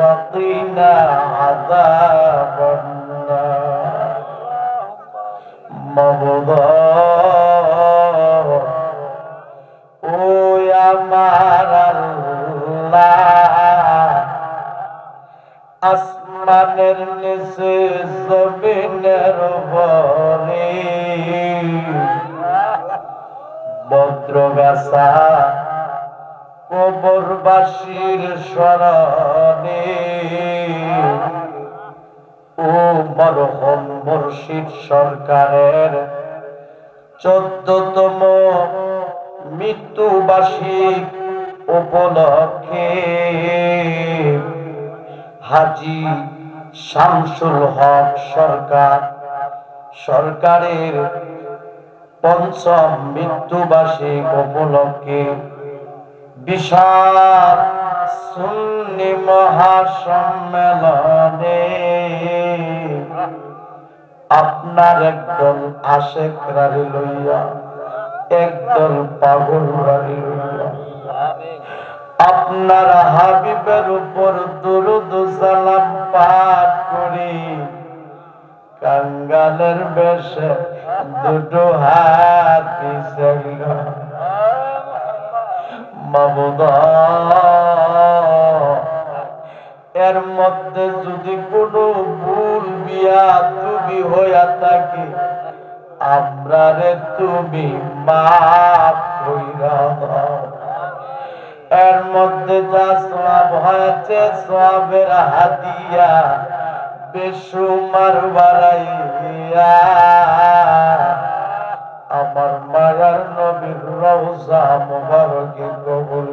وقنا عذاب النار مرضى ويا معاذ স্মরণে। ও মরহম মুর্শিদ সরকারের চোদ্দতম মৃত্যুবার্ষিক উপলক্ষে হাজি শামসুল হক সরকার, সরকারের পঞ্চম মৃত্যুবার্ষিক উপলক্ষে বিশাল সুন্নি মহাসম্মেলনে। আপনার একদল আশেক রারি লইয়া, একদল পাগল রারি লইয়া। আপনার হাবিবের উপর দুরুদ সালাম পাঠ করি। কাঙ্গালের বেশে দুটো হাত পিছল মাবুদা এর মধ্যে যদি কোনো ভুল বিয়া তুমি হইয়া থাকে, আমরা রে তুমি এর মধ্যে যা সওয়াব হয়েছে সওয়াবের হাদিয়া বেসুমার বাড়াইয়া, আমার মায়ার নবীর রওজা মুবারকে কবুল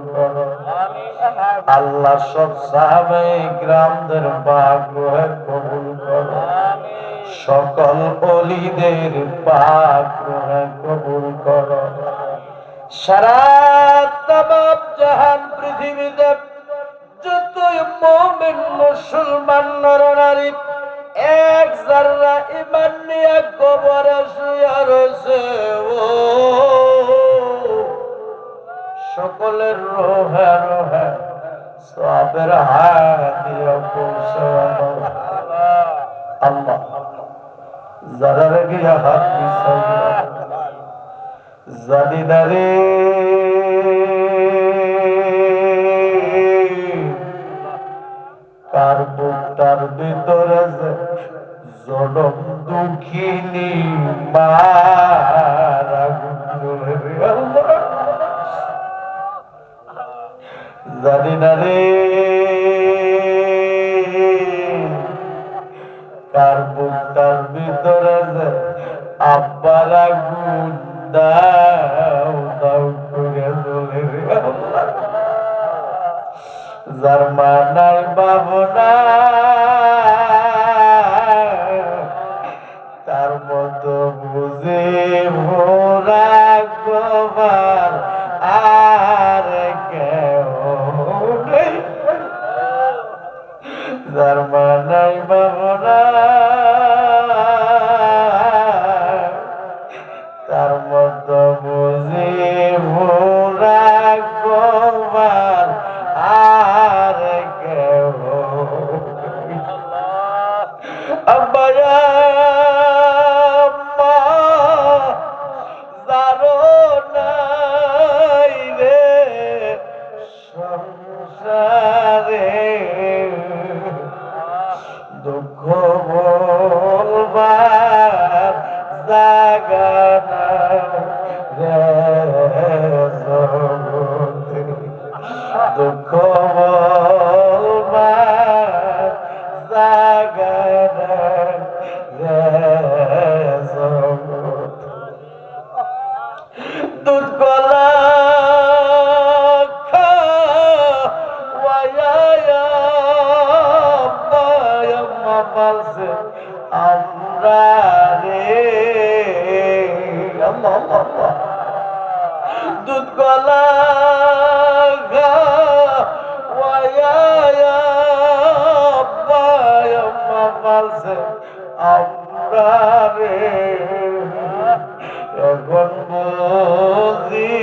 আল্লাহ সব সাহাবে গ্রামদের বাগ্রহে কবুল করো। সকল অলিদের বাগ্রহে কবুল করো। সারা তামাম জাহান পৃথিবীতে যতই মুমিন, মুসলমান, নরনারী, এক জাররা ইমান নিয়ে কবরে শুয়ে রয়েছে, ও। সকলের রোহে রোহে সবের হাদিয়া পৌঁছানো আল্লাহ যারা গিয়া হাত জানিদারে কার বুকটার ভিতরে জনম দুঃখিনী মারা জানি না রে। রে এখন বুঝি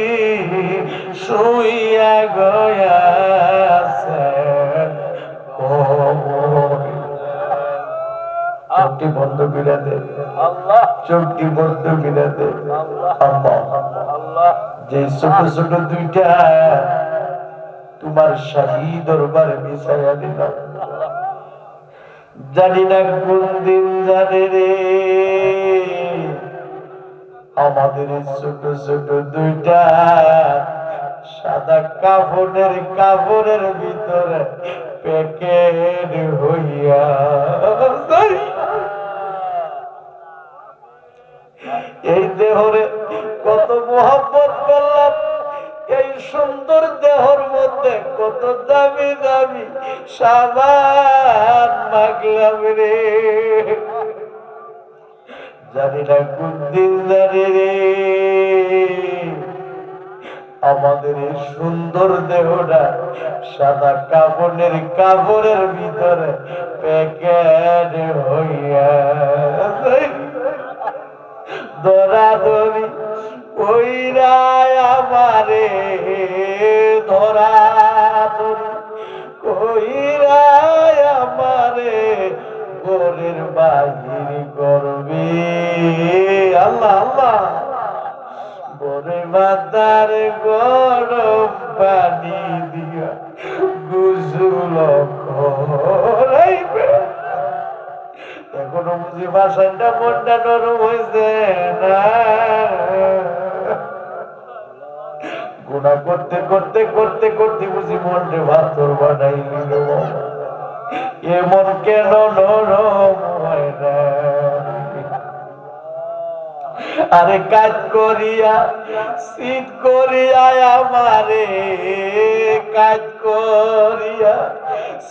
শুইয়া গয়াছে চোখটি বন্ধ করে দে। চোখটি বন্ধ দে। আল্লাহ। যে ছোট ছোট দুইটা তোমার শাহী দরবারে মিশাইয়া দিলাম। জানি না কোন দিন জানে রে আমাদের ছোট ছোট দুইটা সাদা কাপড়ের কাপড়ের ভিতরে প্যাকেট হইয়া। এই দেহরে কত মোহাম্মত করলাম এই সুন্দর দেহর মধ্যে কত দামি দামি সাবান মাগলাম রে জানি না কোন জানি রে আমাদের এই সুন্দর দেহটা সাদা কাপড়ের কাপড়ের ভিতরে প্যাকেট হইয়া যায়। দরাদরি কইরায় আমারে ধরাদরি কইরায় আমারে গোরের বাহির করবি। আল্লাহ আল্লাহ। বরে মাতার গরম পানি দিয়া গুজুল এখনও বুঝি বাসাটা মনটা নরম হয়েছে না? গুণা করতে করতে করতে করতে বুঝি মনটা ভাতর বানাই নিল। এমন কেন আরে কাজ করিয়া, শীত করিয়া আমারে, কাজ করিয়া,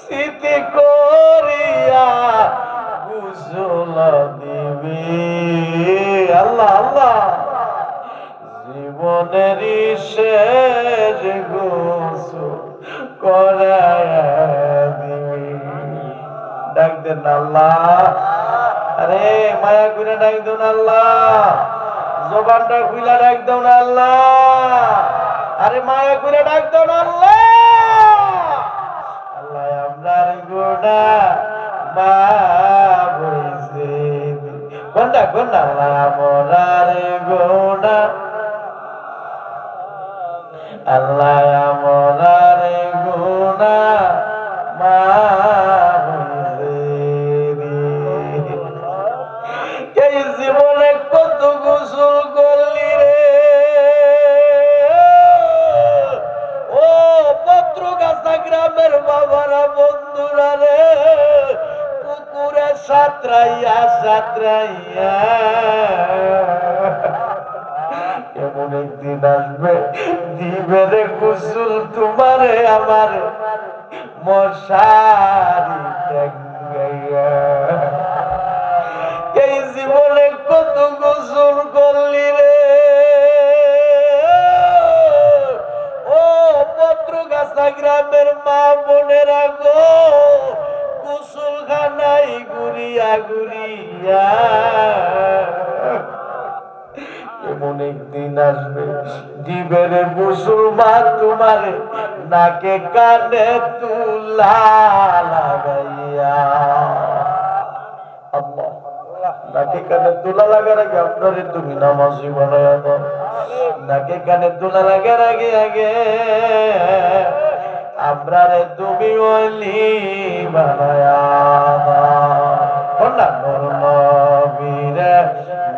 শীত করিয়া কুশল দিবি। আল্লাহ আল্লাহ। জীবনের শেষ গোসল করায়া দিবি ডাক দেন আল্লাহ। আরে, মায়া করে ডাক দেন আল্লাহ। জবানটা খুইলা ডাক দেন আল্লাহ। আরে, মায়া করে ডাক দেন আল্লাহ। আল্লাহ, আমরার গোড়া মা বইছে কোনটা কোনটা? আমরার গোড়া আল্লাহ আমরার গোড়া মা এই জীবনে কত গোসল করলি রে? ও পত্র গাছা গ্রামের বাবারা, বন্ধুরা রে পুকুরে সাঁতরাইয়া সাঁতরাইয়া। এমন একদিন আসবে? দিবে রে গোসল তোমারে আমার মশারি এই জীবনে কত গোসল করলি রে। ও পত্র গাছা গ্রামের মা বোনেরা গো গোসল খানাই ঘুরিয়া ঘুরিয়া। এমন একদিন আসবে। দিবের মুসলমান তোমার নাকে কানে তুলা লাগাইয়া। নাকে কানে তুলা লাগার আগে আপনারে তুমি নামাজি বানাইয়া দাও। নাকে কানে তুলা লাগার আগে আগে আপনারে তুমি ওলি বানাইয়া দাও। নবীরে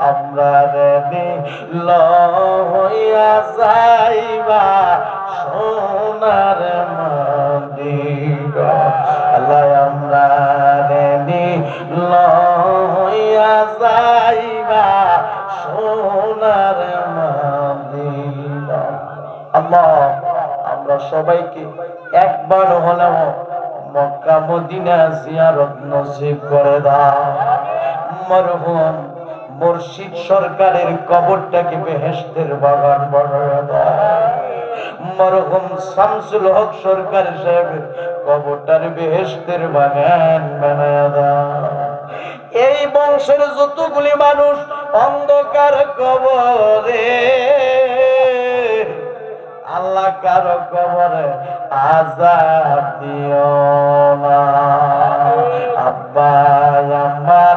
আমরা রেনি লইয়া যাইবা সোনার মন্দির আল্লাহ আমরা রেনি লইয়া যাইবা সোনার মন্দির আল্লাহ আমরা সবাইকে একবার হলেও মক্কা মদিনা জিয়ারত নসিব করে দাও। মরহুম মুর্শিদ সরকারের কবরটাকে বেহেশতের বাগান বানায় মরহুম শামসুল হক সরকার সাহেবের কবরটার বেহেশতের বাগান বানায় এই বংশের যতগুলি মানুষ অন্ধকার কবরে, আল্লাহ কারও কবরে আজাব দিও না। আব্বা আমার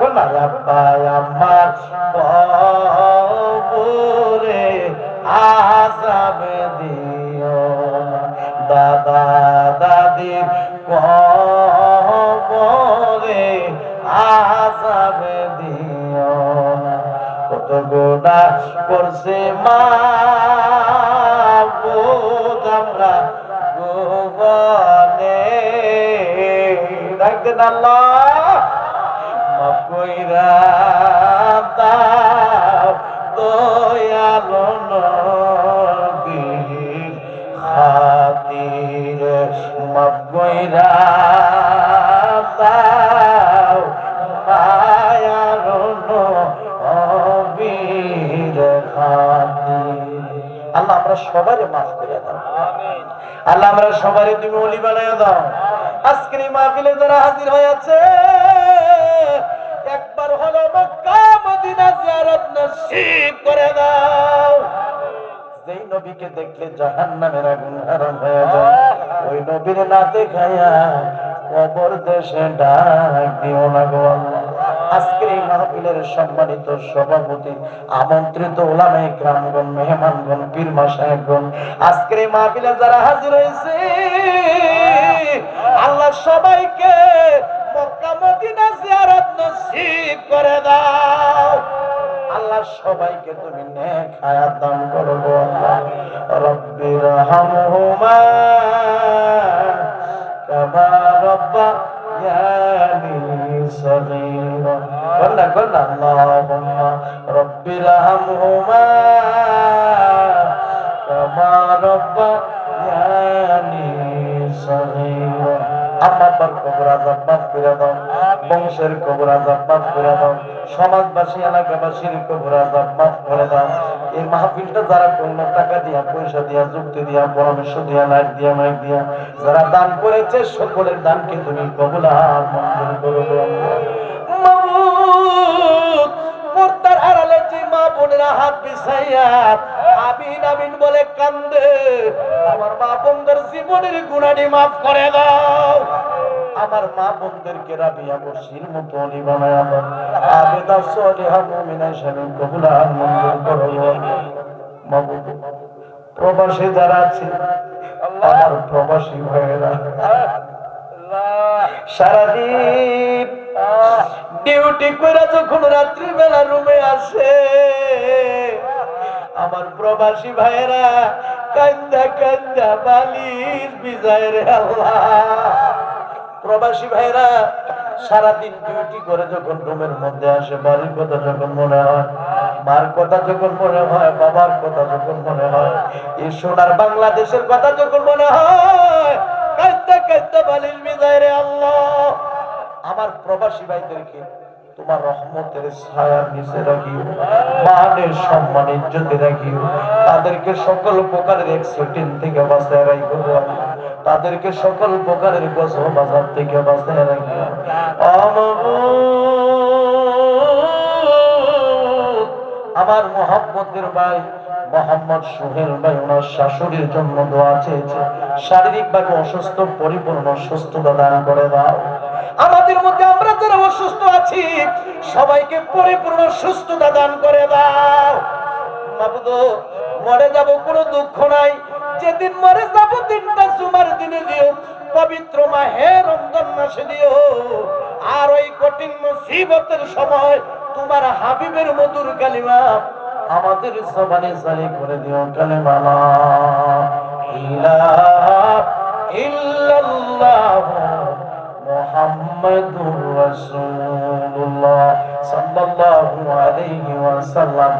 কন্যা আব্বা আমার কবরে আজাব দিও। দাদা দাদির কবরে আজাব দিও। কত গোনা করছে মা আমরা গোবনে ডাকতেন আল্লাহ। দাও দাও আল্লাহ আমরা সবারে মাফ করে দাও। আল্লাহ আমরা সবারই তুমি অলি বানায় দাও। আজকের এই মাহফিলে যারা হাজির হয়েছে একবার হলো মক্কা, মদিনা জিয়ারত নসিব করে দাও। যেই নবীকে দেখলে জাহান্নামের আগুন হারাম হয়ে যায়, ওই নবীর না কবর দেশে ডাক দিও না গো আজকের এই মাহফিলের সম্মানিত সভাপতি, আমন্ত্রিত ওলামায়ে গ্রামগণ মেহমানগণ, পীর মাসায়েবগণ আজকের এই মাহফিলে যারা হাজির হয়েছে, আল্লাহ সবাইকে সবাইকে তুমি নেক দান করো গো আল্লাহ। রব্বা ইয়ানি সগীরা। কল্লা কল্লা আল্লাহুম্মা। রব্বির হামহুমা কামা রব্বা ইয়ানি বংশের কবর আজাব মাফ করে দাও। সমাজবাসী, এলাকাবাসীর কবর আজাব মাফ করে দাও। এই মাহফিলটা যারা কোন টাকা দিয়া, পয়সা দিয়া, যুক্তি দিয়া, পরামর্শ দিয়া লাইট দিয়া, মাইক দিয়া, যারা দান করেছে, সকলের দানকে তুমি কবুল আর মঞ্জুর করো পর্দার আমার মা বোনদের জীবনের গুণানি মাফ করে দাও। আমার মা বোনদেরকে রাবিয়া বসির মতো অলি প্রবাসী যারা আছে, আমার প্রবাসী ভাইয়েরা, সারাদিন ডিউটি করে যখন রাত্রি বেলা রুমে আসে, আমার প্রবাসী ভাইয়েরা কান্দা কান্দা বিজয় রে আল্লাহ প্রবাসী ভাইরা সারাদিন ডিউটি করে যখন রুমের মধ্যে আসে, বাড়ির কথা যখন মনে হয়, মার কথা যখন মনে হয়, বাবার কথা যখন মনে হয়, এই সোনার বাংলাদেশের কথা যখন মনে হয় বিদায় রে আল্লাহ আমার প্রবাসী ভাইদেরকে তোমার রহমতের ছায়ার নিচে রাখিও, মানের সম্মান, ইজ্জতে রাখিও, তাদেরকে সকল প্রকারের অ্যাক্সিডেন্ট থেকে বাঁচায় রাখিও। তাদেরকে সকল প্রকারের গজব বাজার থেকে বাঁচায় অমর আমার মোহাম্মদের ভাই মোহাম্মদ সোহেল ভাই, ওনার শাশুড়ির জন্য দোয়া চেয়েছে। শারীরিক ভাবে অসুস্থ, পরিপূর্ণ, সুস্থতা দান করে দাও। আমাদের মধ্যে আমরা যারা অসুস্থ আছি, সবাইকে পরিপূর্ণ সুস্থতা দান করে দাও। মরে যাব, কোনো দুঃখ নাই। যেদিন মরে যাব দিনটা সুমার দিনে দিও, পবিত্র মাহে রমজান মাসে দিও। আর ওই কঠিন মুসিবতের সময় তোমার হাবিবের মধুর কালিমা আমাদের সবানে জারি করে দিও, কালিমা ইল্লাল্লাহ মুহাম্মাদুর রাসূলুল্লাহ সাল্লাল্লাহু আলাইহি ওয়াসাল্লাম।